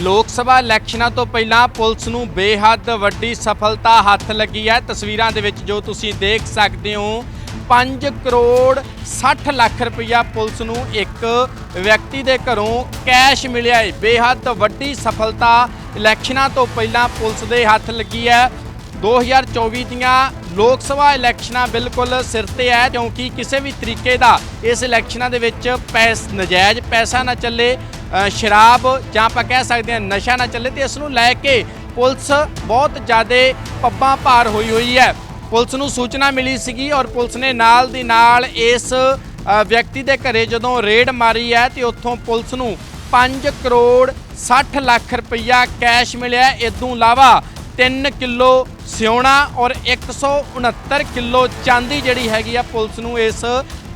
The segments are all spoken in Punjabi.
ਲੋਕ ਸਭਾ ਇਲੈਕਸ਼ਨਾਂ ਤੋਂ ਪਹਿਲਾਂ ਪੁਲਿਸ ਨੂੰ ਬੇਹੱਦ ਵੱਡੀ ਸਫਲਤਾ ਹੱਥ ਲੱਗੀ ਹੈ। ਤਸਵੀਰਾਂ ਦੇ ਵਿੱਚ ਜੋ ਤੁਸੀਂ ਦੇਖ ਸਕਦੇ ਹੋ 5 ਕਰੋੜ 60 ਲੱਖ ਰੁਪਇਆ ਪੁਲਿਸ ਨੂੰ ਇੱਕ ਵਿਅਕਤੀ ਦੇ ਘਰੋਂ ਕੈਸ਼ ਮਿਲਿਆ ਹੈ। ਬੇਹੱਦ ਵੱਡੀ ਸਫਲਤਾ ਇਲੈਕਸ਼ਨਾਂ ਤੋਂ ਪਹਿਲਾਂ ਪੁਲਿਸ ਦੇ ਹੱਥ ਲੱਗੀ ਹੈ। 2024 ਦੀਆਂ ਲੋਕ ਸਭਾ ਇਲੈਕਸ਼ਨਾਂ ਬਿਲਕੁਲ ਸਿਰ ਤੇ ਹੈ, ਕਿਉਂਕਿ ਕਿਸੇ ਵੀ ਤਰੀਕੇ ਦਾ ਇਸ ਇਲੈਕਸ਼ਨਾਂ ਦੇ ਵਿੱਚ ਪੈਸ ਨਜਾਇਜ਼ ਪੈਸਾ ਨਾ ਚੱਲੇ। ਸ਼ਰਾਬ, ਜਾਂ ਆਪਾਂ ਕਹਿ ਸਕਦੇ ਹਾਂ ਨਸ਼ਾ ਨਾ ਚੱਲੇ ਤੇ ਇਸ ਨੂੰ ਲੈ ਕੇ ਪੁਲਿਸ ਬਹੁਤ ਜ਼ਿਆਦਾ ਪੱਬਾਂ ਭਾਰ ਹੋਈ ਹੋਈ ਹੈ। ਪੁਲਿਸ ਨੂੰ ਸੂਚਨਾ ਮਿਲੀ ਸੀਗੀ ਔਰ ਪੁਲਿਸ ਨੇ ਨਾਲ ਦੀ ਨਾਲ ਇਸ ਵਿਅਕਤੀ ਦੇ ਘਰੇ ਜਦੋਂ ਰੇਡ ਮਾਰੀ ਹੈ ਤੇ ਉੱਥੋਂ ਪੁਲਿਸ ਨੂੰ 5 ਕਰੋੜ 60 ਲੱਖ ਰੁਪਈਆ ਕੈਸ਼ ਮਿਲਿਆ। ਇਦੋਂ ਇਲਾਵਾ 3 ਕਿਲੋ ਸਿਉਣਾ ਔਰ 169 ਕਿਲੋ ਚਾਂਦੀ ਜਿਹੜੀ ਹੈਗੀ ਆ ਪੁਲਿਸ ਨੂੰ ਇਸ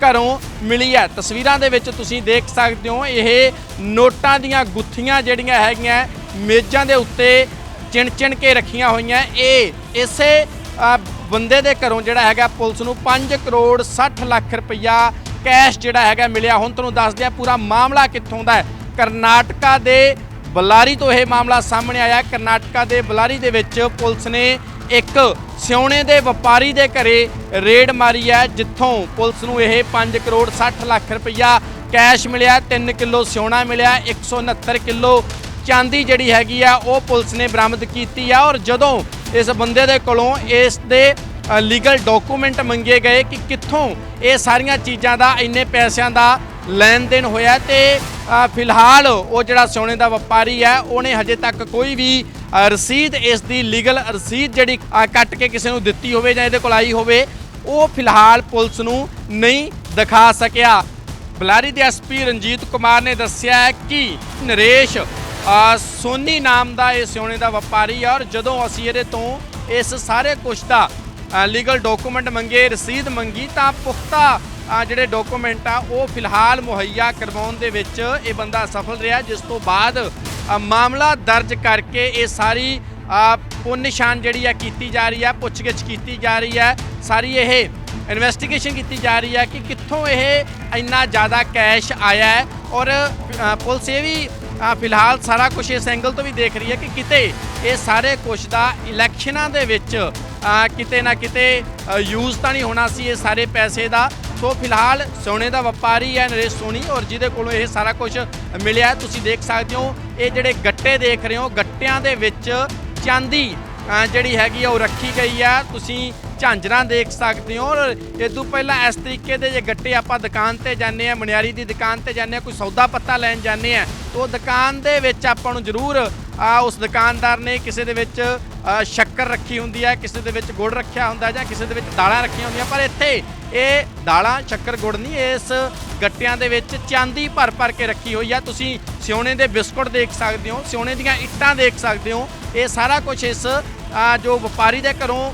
ਘਰੋਂ ਮਿਲੀ ਹੈ। ਤਸਵੀਰਾਂ ਦੇ ਵਿੱਚ ਤੁਸੀਂ ਦੇਖ ਸਕਦੇ ਹੋ, ਇਹ ਨੋਟਾਂ ਦੀਆਂ ਗੁੱਥੀਆਂ ਜਿਹੜੀਆਂ ਹੈਗੀਆਂ, ਮੇਜ਼ਾਂ ਦੇ ਉੱਤੇ ਚਿਣ ਚਿਣ ਕੇ ਰੱਖੀਆਂ ਹੋਈਆਂ। ਇਹ ਇਸੇ ਬੰਦੇ ਦੇ ਘਰੋਂ ਜਿਹੜਾ ਹੈਗਾ, ਪੁਲਿਸ ਨੂੰ 5 ਕਰੋੜ 60 ਲੱਖ ਰੁਪਈਆ ਕੈਸ਼ ਜਿਹੜਾ ਹੈਗਾ ਮਿਲਿਆ। ਹੁਣ ਤੁਹਾਨੂੰ ਦੱਸਦੇ ਆ ਪੂਰਾ ਮਾਮਲਾ ਕਿੱਥੋਂ ਦਾ ਹੈ। ਕਰਨਾਟਕਾ ਦੇ ਬਲਾਰੀ ਤੋਂ ਇਹ ਮਾਮਲਾ ਸਾਹਮਣੇ ਆਇਆ। ਕਰਨਾਟਕਾ ਦੇ ਬਲਾਰੀ ਦੇ ਵਿੱਚ ਪੁਲਿਸ ਨੇ ਇੱਕ ਸਿਉਣੇ ਦੇ ਵਪਾਰੀ ਦੇ ਘਰੇ ਰੇਡ ਮਾਰੀ ਹੈ, ਜਿੱਥੋਂ ਪੁਲਿਸ ਨੂੰ ਇਹ 5 ਕਰੋੜ 60 ਲੱਖ ਰੁਪਈਆ ਕੈਸ਼ ਮਿਲਿਆ 3 ਕਿਲੋ ਸਿਉਣਾ ਮਿਲਿਆ 169 ਕਿਲੋ ਚਾਂਦੀ ਜਿਹੜੀ ਹੈਗੀ ਆ, ਉਹ ਪੁਲਿਸ ਨੇ ਬਰਾਮਦ ਕੀਤੀ ਆ ਔਰ ਜਦੋਂ ਇਸ ਬੰਦੇ ਦੇ ਕੋਲੋਂ ਇਸ ਦੇ ਲੀਗਲ ਡਾਕੂਮੈਂਟ ਮੰਗੇ ਗਏ ਕਿ ਕਿੱਥੋਂ ਇਹ ਸਾਰੀਆਂ ਚੀਜ਼ਾਂ ਦਾ, ਇੰਨੇ ਪੈਸਿਆਂ ਦਾ ਲੈਣ ਦੇਣ ਹੋਇਆ ਤੇ ਫਿਲਹਾਲ ਉਹ ਜਿਹੜਾ ਸੋਨੇ ਦਾ ਵਪਾਰੀ ਹੈ, ਉਹਨੇ ਹਜੇ ਤੱਕ ਕੋਈ ਵੀ ਰਸੀਦ, ਇਸ ਦੀ ਲੀਗਲ ਰਸੀਦ ਜਿਹੜੀ ਕੱਟ ਕੇ ਕਿਸੇ ਨੂੰ ਦਿੱਤੀ ਹੋਵੇ ਜਾਂ ਇਹਦੇ ਕੋਲ ਆਈ ਹੋਵੇ, ਉਹ ਫਿਲਹਾਲ ਪੁਲਿਸ ਨੂੰ ਨਹੀਂ ਦਿਖਾ ਸਕਿਆ। ਬਲਾਰੀ ਦੇ ਐਸਪੀ ਰਣਜੀਤ ਕੁਮਾਰ ਨੇ ਦੱਸਿਆ ਕਿ ਨਰੇਸ਼ ਸੋਨੀ ਨਾਮ ਦਾ ਇਹ ਸੋਨੇ ਦਾ ਵਪਾਰੀ ਆ ਔਰ ਜਦੋਂ ਅਸੀਂ ਇਹਦੇ ਤੋਂ ਇਸ ਸਾਰੇ ਕੁਛ ਦਾ ਲੀਗਲ ਡਾਕੂਮੈਂਟ ਮੰਗੇ, ਰਸੀਦ ਮੰਗੀ, ਤਾਂ ਪੁਖਤਾ ਜਿਹੜੇ ਡਾਕੂਮੈਂਟ ਆ, ਉਹ ਫਿਲਹਾਲ ਮੁਹੱਈਆ ਕਰਵਾਉਣ ਦੇ ਵਿੱਚ ਇਹ ਬੰਦਾ ਸਫਲ ਰਿਹਾ, ਜਿਸ ਤੋਂ ਬਾਅਦ ਮਾਮਲਾ ਦਰਜ ਕਰਕੇ ਇਹ ਸਾਰੀ ਪੁੰਨ ਨਿਸ਼ਾਨ ਜਿਹੜੀ ਆ ਕੀਤੀ ਜਾ ਰਹੀ ਹੈ ਪੁੱਛਗਿੱਛ ਕੀਤੀ ਜਾ ਰਹੀ ਹੈ ਸਾਰੀ ਇਹ ਇਨਵੈਸਟੀਗੇਸ਼ਨ ਕੀਤੀ ਜਾ ਰਹੀ ਹੈ ਕਿ ਕਿੱਥੋਂ ਇਹ ਇੰਨਾ ਜ਼ਿਆਦਾ ਕੈਸ਼ ਆਇਆ ਹੈ। ਔਰ ਪੁਲਿਸ ਇਹ ਵੀ ਫਿਲਹਾਲ ਸਾਰਾ ਕੁਝ ਇਸ ਐਂਗਲ ਤੋਂ ਵੀ ਦੇਖ ਰਹੀ ਹੈ ਕਿ ਕਿਤੇ ਇਹ ਸਾਰੇ ਕੁਝ ਦਾ ਇਲੈਕਸ਼ਨਾਂ ਦੇ ਵਿੱਚ ਕਿਤੇ ਨਾ ਕਿਤੇ ਯੂਜ਼ ਤਾਂ ਨਹੀਂ ਹੋਣਾ ਸੀ ਇਹ ਸਾਰੇ ਪੈਸੇ ਦਾ। ਸੋ ਫਿਲਹਾਲ ਸੋਨੇ ਦਾ ਵਪਾਰੀ ਹੈ ਨਰੇਸ਼ ਸੋਨੀ ਔਰ ਜਿਹਦੇ ਕੋਲੋਂ ਇਹ ਸਾਰਾ ਕੁਝ ਮਿਲਿਆ ਹੈ। ਤੁਸੀਂ ਦੇਖ ਸਕਦੇ ਹੋ, ਇਹ ਜਿਹੜੇ ਗੱਟੇ ਦੇਖ ਰਹੇ ਹੋ, ਗੱਟਿਆਂ ਦੇ ਵਿੱਚ ਚਾਂਦੀ ਜਿਹੜੀ ਹੈਗੀ ਆ, ਉਹ ਰੱਖੀ ਗਈ ਆ ਤੁਸੀਂ ਝਾਂਜਰਾਂ ਦੇਖ ਸਕਦੇ ਹੋ ਔਰ ਇਹ ਤੋਂ ਪਹਿਲਾਂ ਇਸ ਤਰੀਕੇ ਦੇ ਜੇ ਗੱਟੇ ਆਪਾਂ ਦੁਕਾਨ ਤੇ ਜਾਂਦੇ ਆ ਮਨਿਆਰੀ ਦੀ ਦੁਕਾਨ ਤੇ ਜਾਂਦੇ ਆ ਕੋਈ ਸੌਦਾ ਪੱਤਾ ਲੈਣ ਜਾਂਦੇ ਆ ਤਾਂ ਉਹ ਦੁਕਾਨ ਦੇ ਵਿੱਚ ਆਪਾਂ ਨੂੰ ਜ਼ਰੂਰ ਆ ਉਸ ਦੁਕਾਨਦਾਰ ਨੇ ਕਿਸੇ ਦੇ ਵਿੱਚ ਸ਼ੱਕਰ ਰੱਖੀ ਹੁੰਦੀ ਹੈ, ਕਿਸੇ ਦੇ ਵਿੱਚ ਗੁੜ ਰੱਖਿਆ ਹੁੰਦਾ ਜਾਂ ਕਿਸੇ ਦੇ ਵਿੱਚ ਦਾਲਾਂ ਰੱਖੀਆਂ ਹੁੰਦੀਆਂ, ਪਰ ਇੱਥੇ ਇਹ ਦਾਲਾਂ, ਸ਼ੱਕਰ, ਗੁੜ ਨਹੀਂ, ਇਸ ਗੱਟਿਆਂ ਦੇ ਵਿੱਚ ਚਾਂਦੀ ਭਰ ਭਰ ਕੇ ਰੱਖੀ ਹੋਈ ਆ। ਤੁਸੀਂ ਸਿਉਣੇ ਦੇ ਬਿਸਕੁਟ ਦੇਖ ਸਕਦੇ ਹੋ, ਸਿਉਣੇ ਦੀਆਂ ਇੱਟਾਂ ਦੇਖ ਸਕਦੇ ਹੋ। ਇਹ ਸਾਰਾ ਕੁਝ ਇਸ ਜੋ ਵਪਾਰੀ ਦੇ ਘਰੋਂ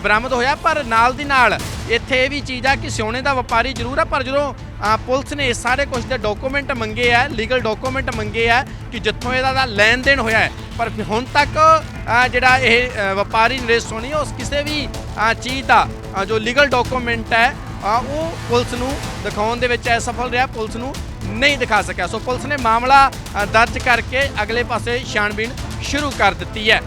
ਬਰਾਮਦ ਹੋਇਆ, ਪਰ ਨਾਲ ਦੀ ਨਾਲ ਇੱਥੇ ਇਹ ਵੀ ਚੀਜ਼ ਆ ਕਿ ਸਿਉਣੇ ਦਾ ਵਪਾਰੀ ਜ਼ਰੂਰ ਆ, ਪਰ ਜਦੋਂ ਪੁਲਿਸ ਨੇ ਇਸ ਸਾਰੇ ਕੁਝ ਦੇ ਡਾਕੂਮੈਂਟ ਮੰਗੇ ਆ ਲੀਗਲ ਡਾਕੂਮੈਂਟ ਮੰਗੇ ਆ ਕਿ ਜਿੱਥੋਂ ਇਹਦਾ ਦਾ ਲੈਣ ਦੇਣ ਹੋਇਆ ਹੈ। ਪਰ ਹੁਣ ਤੱਕ ਜਿਹੜਾ ਇਹ ਵਪਾਰੀ ਨਰੇਸ਼ ਸੋਨੀ, ਉਸ ਕਿਸੇ ਵੀ ਚੀਜ਼ ਦਾ ਜੋ ਲੀਗਲ ਡਾਕੂਮੈਂਟ ਹੈ ਉਹ ਪੁਲਿਸ ਨੂੰ ਦਿਖਾਉਣ ਦੇ ਵਿੱਚ ਅਸਫਲ ਰਿਹਾ, ਪੁਲਿਸ ਨੂੰ ਨਹੀਂ ਦਿਖਾ ਸਕਿਆ। ਸੋ ਪੁਲਿਸ ਨੇ ਮਾਮਲਾ ਦਰਜ ਕਰਕੇ ਅਗਲੇ ਪਾਸੇ ਛਾਣਬੀਣ ਸ਼ੁਰੂ ਕਰ ਦਿੱਤੀ ਹੈ।